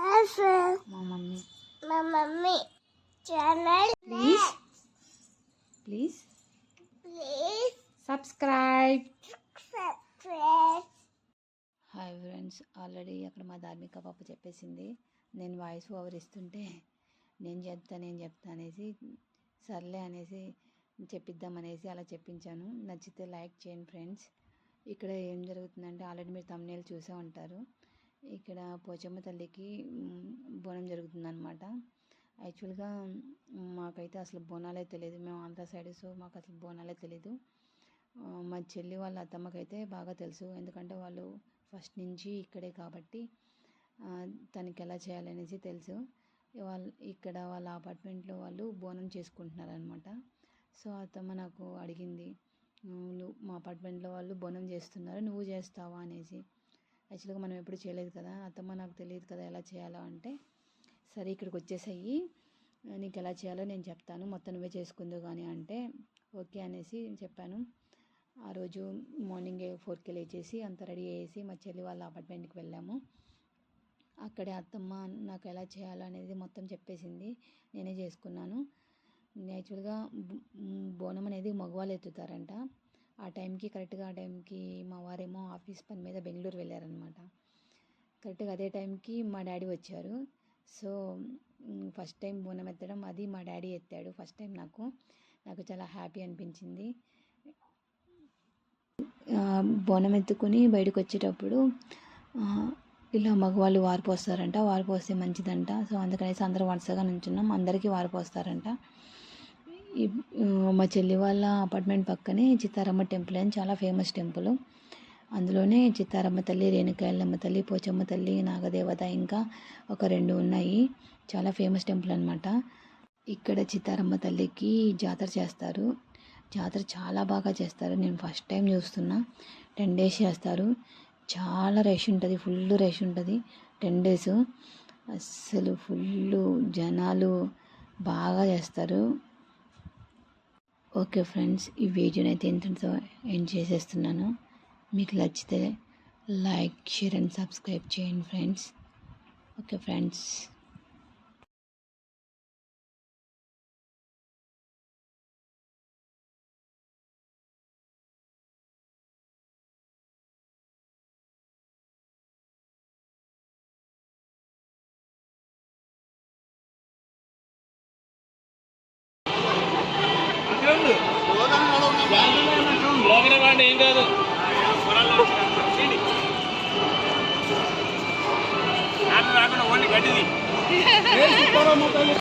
మా మమ్మీ మా mummy channel please please please subscribe subscribe hi friends already అక్కడ మా ధార్మిక పాప చెప్పేసింది. నేను వాయిస్ ఓవర్ ఇస్తుంటే నేను చెప్తా నేను చెప్తా అనేసి సర్లే అనేసి చెప్పిద్దాం అనేసి అలా చెప్పించాను. నచ్చితే లైక్ చేయండి ఫ్రెండ్స్ ఇక్కడ ఏం జరుగుతుందంటే ఆల్రెడీ మీరు తమ్నేలు చూసే ఉంటారు. ఇక్కడ పోచమ్మ తల్లికి బోనం బోనం జరుగుతుందన్నమాట. యాక్చువల్గా మాకైతే అసలు బోనాలే తెలియదు మేము ఆంధ్ర సైడ్ సో మాకు అసలు బోనాలే తెలీదు. మా చెల్లి వాళ్ళ అత్తమ్మకైతే బాగా తెలుసు. ఎందుకంటే వాళ్ళు ఫస్ట్ నుంచి ఇక్కడే కాబట్టి తనకి ఎలా చేయాలనేసి తెలుసు. వాళ్ళు ఇక్కడ వాళ్ళ అపార్ట్మెంట్లో వాళ్ళు బోనం చేసుకుంటున్నారనమాట సో అత్తమ్మ నాకు అడిగింది మా అపార్ట్మెంట్లో వాళ్ళు బోనం చేస్తున్నారు నువ్వు చేస్తావా? అనేసి. యాక్చువల్గా మనం ఎప్పుడు చేయలేదు కదా అత్తమ్మ నాకు తెలియదు కదా ఎలా చేయాలో అంటే సరే ఇక్కడికి వచ్చేసాయి నీకు ఎలా చేయాలో నేను చెప్తాను మొత్తం నువ్వే చేసుకుందో కానీ అంటే ఓకే అనేసి చెప్పాను. ఆ రోజు మార్నింగ్ ఫోర్కి లేచేసి అంత రెడీ చేసి మా చెల్లి వాళ్ళ అపార్ట్మెంట్కి వెళ్ళాము. అక్కడే అత్తమ్మ నాకు ఎలా చేయాలో అనేది మొత్తం చెప్పేసింది నేనే చేసుకున్నాను. యాక్చువల్గా బోనం అనేది మగవాళ్ళు ఎత్తుతారంట. ఆ టైంకి కరెక్ట్గా ఆ టైంకి మా వారి ఆఫీస్ పని మీద బెంగళూరు వెళ్ళారనమాట కరెక్ట్గా అదే టైంకి మా డాడీ వచ్చారు. సో ఫస్ట్ టైం బోనం ఎత్తడం అది మా డాడీ ఎత్తాడు. ఫస్ట్ టైం నాకు నాకు చాలా హ్యాపీ అనిపించింది. బోనం ఎత్తుకుని బయటకు వచ్చేటప్పుడు ఇలా మగవాళ్ళు వారు పోస్తారంట. వారు పోస్తే మంచిదంట. సో అందుకనేసి అందరూ వరుసగా నుంచున్నాం. అందరికీ వారు పోస్తారంట. మా చెల్లి వాళ్ళ అపార్ట్మెంట్ పక్కనే చిత్తారమ్మ టెంపుల్ అని చాలా ఫేమస్ టెంపుల్. అందులోనే చిత్తారమ్మ తల్లి రేణుకాయలమ్మ తల్లి పోచమ్మ తల్లి నాగదేవత ఇంకా ఒక రెండు ఉన్నాయి. చాలా ఫేమస్ టెంపుల్ అనమాట ఇక్కడ చిత్తారమ్మ తల్లికి జాతర చేస్తారు. జాతర చాలా బాగా చేస్తారు. నేను ఫస్ట్ టైం చూస్తున్నా. టెన్ డేస్ చేస్తారు. చాలా రష్ ఉంటుంది. ఫుల్ రష్ ఉంటుంది. Ten days. అస్సలు ఫుల్ జనాలు బాగా చేస్తారు. ఓకే ఫ్రెండ్స్ ఈ వీడియోని అయితే ఇంతటితో ఎండ్ చేసేస్తున్నాను. మీకు నచ్చితే లైక్ షేర్ అండ్ సబ్స్క్రైబ్ చేయండి ఫ్రెండ్స్ ఓకే ఫ్రెండ్స్ బ్లాగ్ వాడి ఏం కాదు ನಾನು ಹಾಕೊಂಡು ಒಳ್ಳೆ ಗಡಿಲಿ